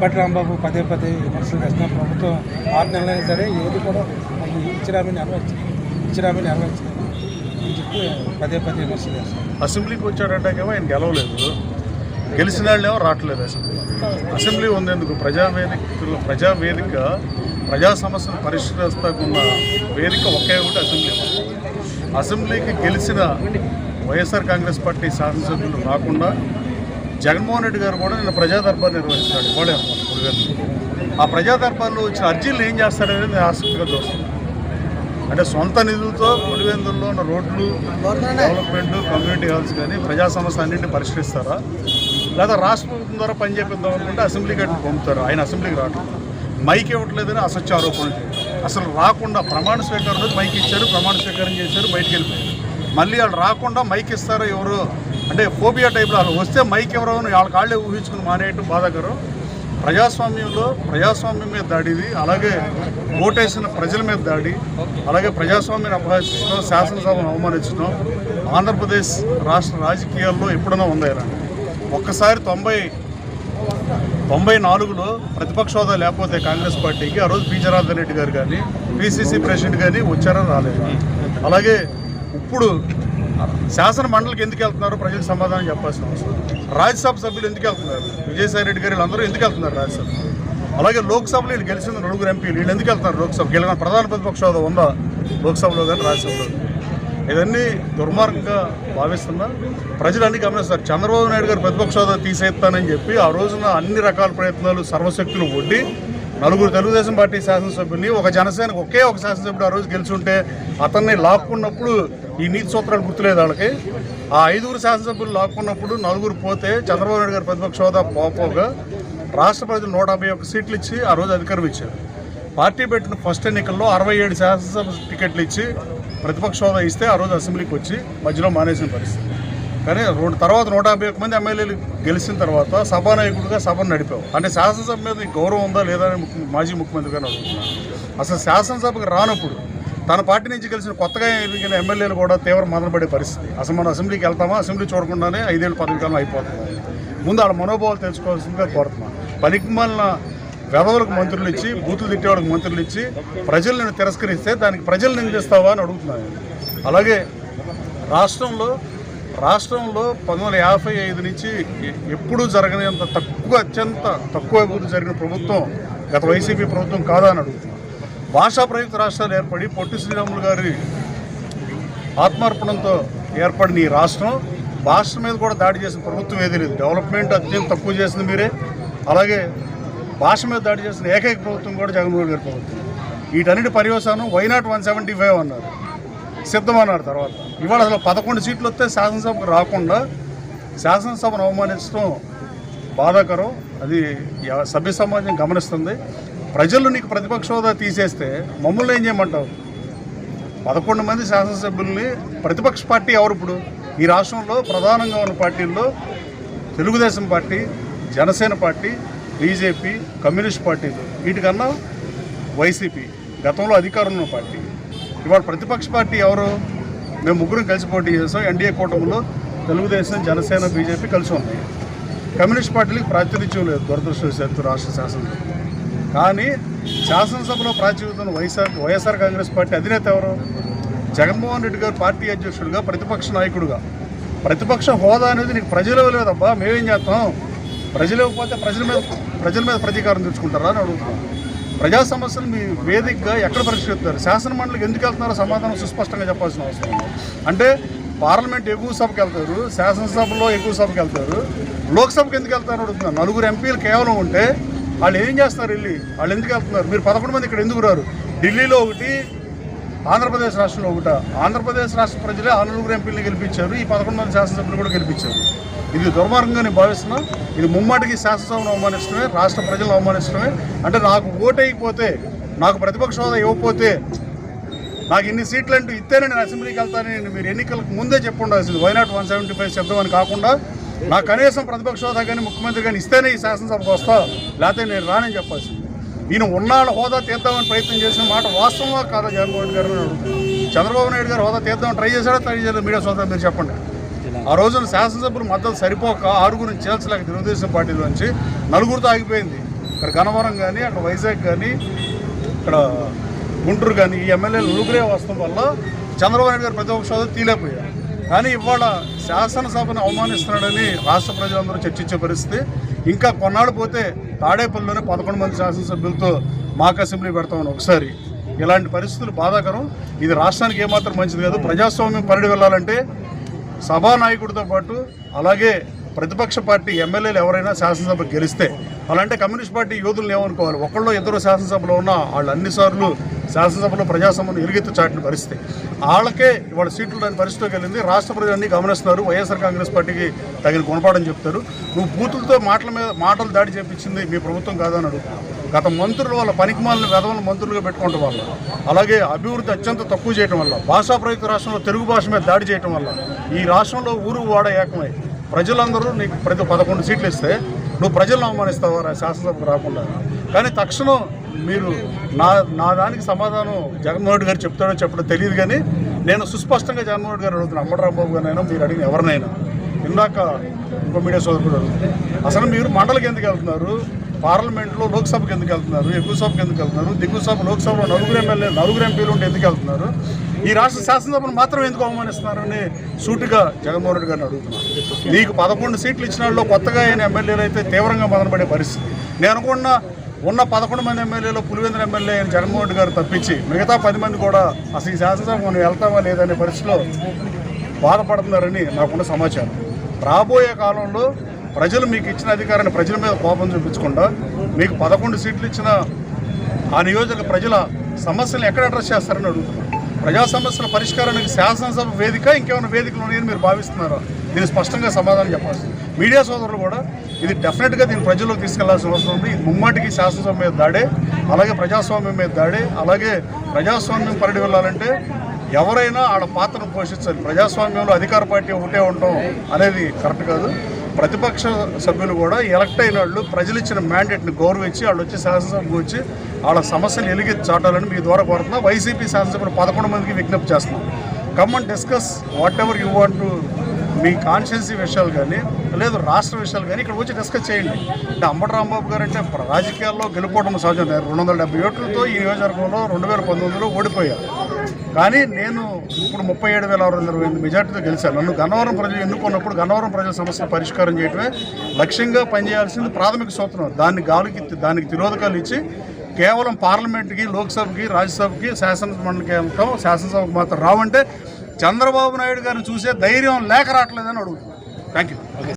But Rambabu పదే పదే విమర్శలు చేస్తున్న ప్రభుత్వం ఆరు నెలలైనా సరే ఏది కూడా ఇచ్చిరామని నెరవేర్చు ఇచ్చిరామని నెరవేర్చు అని చెప్పి పదే పదే విమర్శలు చేస్తున్నారు అసెంబ్లీకి వచ్చాడంటేమో ఆయన గెలవలేదు. గెలిచిన వాళ్ళేమో రావట్లేదు అసెంబ్లీ. అసెంబ్లీ ఉందేందుకు? ప్రజావేదికలో ప్రజావేదిక ప్రజా సమస్యలు పరిష్కరిస్తాకున్న వేదిక ఒకే ఒకటి అసెంబ్లీ. అసెంబ్లీకి గెలిచిన వైఎస్ఆర్ కాంగ్రెస్ పార్టీ శాసనసభ్యులు రాకుండా జగన్మోహన్ రెడ్డి గారు కూడా నిన్న ప్రజా దర్బార్ నిర్వహిస్తాడు ఇవాళే ఆ ప్రజా దర్బార్లో వచ్చిన అర్జీలు ఏం చేస్తాడనేది నేను ఆసక్తిగా చూస్తున్నాను. అంటే సొంత నిధులతో పులివెందుల్లో ఉన్న రోడ్లు డెవలప్మెంట్ కమ్యూనిటీ హాల్స్ కానీ ప్రజా సమస్య అన్నింటినీ పరిష్కరిస్తారా? లేదా రాష్ట్ర ప్రభుత్వం ద్వారా పని చేపిద్దాం అనుకుంటే అసెంబ్లీకి అటు పంపుతారు? ఆయన అసెంబ్లీకి రావడం మైక్ ఇవ్వట్లేదని అసత్య ఆరోపణలు అసలు రాకుండా ప్రమాణ స్వీకారం మైక్ ఇచ్చారు ప్రమాణ స్వీకారం చేశారు బయటికి వెళ్ళిపోయారు. మళ్ళీ వాళ్ళు రాకుండా మైక్ ఇస్తారో ఎవరు అంటే ఫోబియా టైప్లో అసలు వస్తే మైక్ ఎవరో వాళ్ళ కాళ్ళే ఊహించుకుని మానేయటం బాధాకరం. ప్రజాస్వామ్యంలో ప్రజాస్వామ్యం మీద దాడిది అలాగే ఓటేసిన ప్రజల మీద దాడి అలాగే ప్రజాస్వామ్యాన్ని అపహరించడం శాసనసభను అవమానించడం ఆంధ్రప్రదేశ్ రాష్ట్ర రాజకీయాల్లో ఎప్పుడైనా ఉందా ఒక్కసారి తొంభై తొంభై నాలుగులో ప్రతిపక్ష హోదా లేకపోతే కాంగ్రెస్ పార్టీకి ఆ రోజు పి జనార్దన్ రెడ్డి గారు కానీ పిసిసి ప్రెసిడెంట్ కానీ వచ్చారని రాలేదు? అలాగే ఇప్పుడు శాసన మండలికి ఎందుకు వెళ్తున్నారు? ప్రజలకు సమాధానం చెప్పాల్సిన అవసరం రాజ్యసభ సభ్యులు ఎందుకు వెళ్తున్నారు? విజయసాయి రెడ్డి గారు వీళ్ళందరూ ఎందుకు వెళ్తున్నారు రాజ్యసభ? అలాగే లోక్సభలో వీళ్ళు గెలిచిన నలుగురు ఎంపీలు వీళ్ళు ఎందుకు వెళ్తున్నారు లోక్సభ? గెలిచిన ప్రధాన ప్రతిపక్ష హోదా ఉందా? లోక్సభలో కానీ రాజ్యసభలో ఇవన్నీ దుర్మార్గంగా భావిస్తున్నా ప్రజలు అన్ని గమనిస్తారు చంద్రబాబు నాయుడు గారు ప్రతిపక్ష హోదా తీసేస్తానని చెప్పి ఆ రోజున అన్ని రకాల ప్రయత్నాలు సర్వశక్తులు ఒడ్డి నలుగురు తెలుగుదేశం పార్టీ శాసనసభ్యుల్ని ఒక జనసేనకు ఒకే ఒక శాసనసభ్యుడు ఆ రోజు గెలిచుంటే అతన్ని లాక్కున్నప్పుడు ఈ నీతి సూత్రాలు గుర్తులేదు వాళ్ళకి. ఆ ఐదుగురు శాసనసభ్యులు లాక్కున్నప్పుడు నలుగురు పోతే చంద్రబాబు నాయుడు గారు ప్రతిపక్ష హోదా పోపోగా రాష్ట్ర ప్రజలు నూట యాభై ఒక్క సీట్లు ఇచ్చి ఆ రోజు అధికారం ఇచ్చారు. పార్టీ పెట్టిన ఫస్ట్ ఎన్నికల్లో అరవై ఏడు శాసనసభ టికెట్లు ఇచ్చి ప్రతిపక్ష హోదా ఇస్తే ఆ రోజు అసెంబ్లీకి వచ్చి మధ్యలో మానేసిన పరిస్థితి. కానీ రెండు తర్వాత నూట యాభై ఒక్క మంది ఎమ్మెల్యేలు గెలిచిన తర్వాత సభానాయకుడిగా సభను నడిపావు. అంటే శాసనసభ మీద గౌరవం ఉందా లేదా అని ముఖ్య- మాజీ ముఖ్యమంత్రి గారు అడుగుతున్నాను అసలు శాసనసభకు రానప్పుడు తన పార్టీ నుంచి గెలిచిన కొత్తగా ఎదిగిన ఎమ్మెల్యేలు కూడా తీవ్ర మదనపడే పరిస్థితి. అసలు మనం అసెంబ్లీకి వెళ్తామా? అసెంబ్లీ చూడకుండానే ఐదేళ్ళు పదవి కాలం అయిపోతుంది. ముందు వాళ్ళ మనోభావాలు తెలుసుకోవాల్సిందిగా కోరుతున్నాను పనికి మళ్ళీ వెధవలకు మంత్రులు ఇచ్చి బూతులు తిట్టేవాళ్ళకి మంత్రులు ఇచ్చి ప్రజలను తిరస్కరిస్తే దానికి ప్రజలు నిందిస్తావా అని అడుగుతున్నాను. అలాగే రాష్ట్రంలో రాష్ట్రంలో పంతొమ్మిది యాభై ఐదు నుంచి ఎప్పుడూ జరగనంత తక్కువ అత్యంత తక్కువ అభివృద్ధి జరిగిన ప్రభుత్వం గత వైసీపీ ప్రభుత్వం కాదా అని అడుగుతున్నాను. భాషా ప్రయుక్త రాష్ట్రాలు ఏర్పడి పొట్టి శ్రీరాములు గారి ఆత్మార్పణంతో ఏర్పడిన ఈ రాష్ట్రం భాష మీద కూడా దాడి చేసిన ప్రభుత్వం ఏదీ లేదు. డెవలప్మెంట్ అత్యంత తక్కువ చేసింది మీరే. అలాగే భాష మీద దాడి చేసిన ఏకైక ప్రభుత్వం కూడా జగన్మోహన్ గారి ప్రభుత్వం. వీటన్నిటి పర్యవసానం వైనాట్ వన్ సెవెంటీ ఫైవ్ అన్నారు. సిద్ధమన్నారు తర్వాత. ఇవాళ అసలు పదకొండు సీట్లు వస్తే శాసనసభకు రాకుండా శాసనసభను అవమానించడం బాధాకరం. అది సభ్య సమాజం గమనిస్తుంది. ప్రజలు నీకు ప్రతిపక్ష హోదా తీసేస్తే మమ్మల్ని ఏం చేయమంటావు? పదకొండు మంది శాసనసభ్యుల్ని ప్రతిపక్ష పార్టీ ఎవరు ఇప్పుడు? ఈ రాష్ట్రంలో ప్రధానంగా ఉన్న పార్టీల్లో Telugu Desam party Janasena party BJP communist పార్టీలు. వీటికన్నా వైసీపీ గతంలో అధికారంలో ఉన్న పార్టీ. ఇవాళ ప్రతిపక్ష పార్టీ ఎవరు? మేము ముగ్గురం కలిసి పోటీ చేసాం. ఎన్డీఏ కూటమిలో తెలుగుదేశం జనసేన బీజేపీ కలిసి ఉన్నాయి కమ్యూనిస్ట్ పార్టీలకు ప్రాతినిధ్యం లేదు దురదృష్టవశాత్తు రాష్ట్ర శాసనసభ. కానీ శాసనసభలో ప్రాచుర్యం వైఎస్ఆర్ వైఎస్ఆర్ కాంగ్రెస్ పార్టీ అధినేత ఎవరు? జగన్మోహన్ రెడ్డి గారు పార్టీ అధ్యక్షుడిగా ప్రతిపక్ష నాయకుడుగా. ప్రతిపక్ష హోదా అనేది నీకు ప్రజలు లేదబ్బా మేమేం చేస్తాం? ప్రజలు ఇవ్వకపోతే ప్రజల మీద ప్రజల మీద ప్రతీకారం తెచ్చుకుంటారా అని అడుగుతున్నాం. ప్రజా సమస్యలు మీ వేదికగా ఎక్కడ పరిష్కరిస్తారు? శాసన మండలికి ఎందుకు వెళ్తున్నారో సమాధానం సుస్పష్టంగా చెప్పాల్సిన అవసరం అంటే పార్లమెంట్ ఎగువ సభకి వెళ్తారు శాసనసభలో ఎగువ సభకి వెళ్తారు లోక్సభకి ఎందుకు వెళ్తారు అడుగుతున్నారు నలుగురు ఎంపీలు కేవలం ఉంటే వాళ్ళు ఏం చేస్తారు వెళ్ళి? వాళ్ళు ఎందుకు వెళ్తున్నారు? మీరు పదకొండు మంది ఇక్కడ ఎందుకు రారు? ఢిల్లీలో ఒకటి ఆంధ్రప్రదేశ్ రాష్ట్రంలో ఒకట. ఆంధ్రప్రదేశ్ రాష్ట్ర ప్రజలే ఆ నలుగురు గెలిపించారు. ఈ పదకొండు మంది శాసనసభ్యులు కూడా గెలిపించారు. ఇది దుర్మార్గంగా నేను భావిస్తున్నా ఇది ముమ్మాటికి శాసనసభను అవమానించడమే రాష్ట్ర ప్రజలను అవమానించడమే. అంటే నాకు ఓటైపోతే నాకు ప్రతిపక్ష హోదా ఇవ్వకపోతే నాకు ఇన్ని సీట్లు అంటూ ఇస్తేనే నేను అసెంబ్లీకి వెళ్తానని మీరు ఎన్నికలకు ముందే చెప్పుండాల్సింది. Why why not one seventy five శబ్దం అని కాకుండా నాకు కనీసం ప్రతిపక్ష హోదా కానీ ముఖ్యమంత్రి కానీ ఇస్తేనే ఈ శాసనసభకు వస్తా లేకపోతే నేను రానని చెప్పాల్సింది. నేను ఉన్నాళ్ళ హోదా తీద్దామని ప్రయత్నం చేసిన మాట వాస్తవమా కాదా జగన్మోహన్ గారు చంద్రబాబు నాయుడు గారు హోదా తీద్దామని ట్రై చేశాడా ట్రై చేయలేదు? మీడియా సోదా మీరు చెప్పండి. ఆ రోజున శాసనసభ్యులు మద్దతు సరిపోక ఆరుగురు చేల్చలేక తెలుగుదేశం పార్టీలోంచి నలుగురితో ఆగిపోయింది. ఇక్కడ గనవరం కానీ అక్కడ వైజాగ్ కానీ ఇక్కడ గుంటూరు కానీ ఈ ఎమ్మెల్యేలు నలుగురే వస్తాం వల్ల చంద్రబాబు నాయుడు గారు ప్రతిపక్ష హోదా తీలేకపోయారు కానీ ఇవాళ శాసనసభను అవమానిస్తున్నాడని రాష్ట్ర ప్రజలందరూ చర్చించే పరిస్థితి. ఇంకా కొన్నాళ్ళు పోతే తాడేపల్లిలోనే పదకొండు మంది శాసనసభ్యులతో మాక్ అసెంబ్లీ పెడతామని ఒకసారి. ఇలాంటి పరిస్థితులు బాధాకరం. ఇది రాష్ట్రానికి ఏమాత్రం మంచిది కాదు. ప్రజాస్వామ్యం పరిడి వెళ్ళాలంటే సభానాయకుడితో పాటు అలాగే ప్రతిపక్ష పార్టీ ఎమ్మెల్యేలు ఎవరైనా శాసనసభ గెలిస్తే. అలాంటి కమ్యూనిస్ట్ పార్టీ యోధులను ఏమనుకోవాలి? ఒకళ్ళు ఇద్దరు శాసనసభలో ఉన్న వాళ్ళు అన్నిసార్లు శాసనసభలో ప్రజాస్వామ్యం ఎలుగెత్తు చాటిన పరిస్థితి. వాళ్ళకే ఇవాళ సీట్లు దాని పరిస్థితిలోకి వెళ్ళింది. రాష్ట్ర ప్రజలన్నీ గమనిస్తున్నారు. వైఎస్ఆర్ కాంగ్రెస్ పార్టీకి తగిన గుణపాఠం చెప్తారు. నువ్వు బూతులతో మాటల మీద మాటలు దాడి చేపించింది మీ ప్రభుత్వం కాదని అడుగుతున్నావు. గత మంత్రులు వాళ్ళ పనికిమాలను వెధవలను మంత్రులుగా పెట్టుకోవడం వల్ల అలాగే అభివృద్ధి అత్యంత తక్కువ చేయడం వల్ల భాషా ప్రయుక్త రాష్ట్రంలో తెలుగు భాష మీద దాడి చేయడం వల్ల ఈ రాష్ట్రంలో ఊరు వాడ ఏకమై ప్రజలందరూ నీకు ప్రతి పదకొండు సీట్లు ఇస్తే నువ్వు ప్రజలను అవమానిస్తావా శాసనసభకు రాకుండా. కానీ తక్షణం మీరు నా నా దానికి సమాధానం జగన్మోహన్ రెడ్డి గారు చెప్తాడో చెప్పడో తెలియదు కానీ నేను సుస్పష్టంగా జగన్మోహన్ రెడ్డి గారు అడుగుతున్నాను అంబటరాంబాబు గారినైనా మీరు అడిగిన ఎవరినైనా. ఇందాక ఇంకో మీడియా సోదరుడు అసలు మీరు మండలికి ఎందుకు వెళ్తున్నారు? పార్లమెంట్లో లోక్సభకు ఎందుకు వెళ్తున్నారు? ఎక్కువ సభకు ఎందుకు వెళ్తున్నారు? దిగువ సభ లోక్సభలో నలుగురు ఎమ్మెల్యే నలుగురు ఎంపీలు ఉంటే ఎందుకు వెళ్తున్నారు? ఈ రాష్ట్ర శాసనసభను మాత్రం ఎందుకు అవమానిస్తున్నారని సూటిగా జగన్మోహన్ రెడ్డి గారిని అడుగుతున్నాను నీకు పదకొండు సీట్లు ఇచ్చిన వాళ్ళు కొత్తగా అయిన ఎమ్మెల్యేలు అయితే తీవ్రంగా మదనపడే పరిస్థితి. నేను అనుకున్న ఉన్న పదకొండు మంది ఎమ్మెల్యేలో పులివెందుల ఎమ్మెల్యే అయిన జగన్మోహన్ రెడ్డి గారు తప్పించి మిగతా పది మంది కూడా అసలు ఈ శాసనసభ మనం వెళ్తామా లేదనే పరిస్థితిలో బాధపడుతున్నారని నాకున్న సమాచారం. రాబోయే కాలంలో ప్రజలు మీకు ఇచ్చిన అధికారాన్ని ప్రజల మీద కోపం చూపించకుండా మీకు పదకొండు సీట్లు ఇచ్చిన ఆ నియోజక ప్రజల సమస్యలను ఎక్కడ అడ్రస్ చేస్తారని అడుగుతున్నాను. ప్రజా సమస్యల పరిష్కారానికి శాసనసభ వేదిక ఇంకేమైనా వేదికలు ఉన్నాయని మీరు భావిస్తున్నారా? దీన్ని స్పష్టంగా సమాధానం చెప్పాల్సి మీడియా సోదరులు కూడా ఇది డెఫినెట్గా దీన్ని ప్రజల్లోకి తీసుకెళ్ళాల్సిన అవసరం ఉంది. ముమ్మాటికి శాసనసభ మీద దాడే అలాగే ప్రజాస్వామ్యం మీద దాడే అలాగే ప్రజాస్వామ్యం పరిడి వెళ్ళాలంటే ఎవరైనా ఆడ పాత్రను పోషించాలి. ప్రజాస్వామ్యంలో అధికార పార్టీ ఒకటే ఉండటం అనేది కరెక్ట్ కాదు. ప్రతిపక్ష సభ్యులు కూడా ఎలక్ట్ అయిన వాళ్ళు ప్రజలు ఇచ్చిన మ్యాండేట్ని గౌరవించి వాళ్ళు వచ్చి శాసనసభకు వచ్చి వాళ్ళ సమస్యలు ఎలిగి చాటాలని మీ ద్వారా కోరుతున్నా. వైసీపీ శాసనసభ్యులు పదకొండు మందికి విజ్ఞప్తి చేస్తున్నాం. Come and discuss whatever you want me conscience విషయాలు కానీ లేదు రాష్ట్ర విషయాలు కానీ ఇక్కడ వచ్చి డిస్కస్ చేయండి. అంటే అంబటి రాంబాబు గారు అంటే రాజకీయాల్లో గెలుపోవడం సహజం రెండు వందల డెబ్బై ఓట్లతో ఈ నియోజకవర్గంలో రెండు వేల పంతొమ్మిదిలో ఓడిపోయారు. కానీ నేను ఇప్పుడు ముప్పై ఏడు వేల ఆరు వందల ఎనిమిది మెజార్టీతో గెలిచాను. నన్ను గన్నవరం ప్రజలు ఎన్నుకున్నప్పుడు గన్నవరం ప్రజల సమస్యల పరిష్కారం చేయటమే లక్ష్యంగా పనిచేయాల్సింది ప్రాథమిక సూత్రం. దాన్ని గాలికి దానికి తిరోధకాలు ఇచ్చి కేవలం పార్లమెంట్కి లోక్సభకి రాజ్యసభకి శాసన కేంద్రం వెళ్తాం శాసనసభకు మాత్రం రావంటే చంద్రబాబు నాయుడు గారిని చూసే ధైర్యం లేక రావట్లేదని అడుగుతున్నాను. Thank you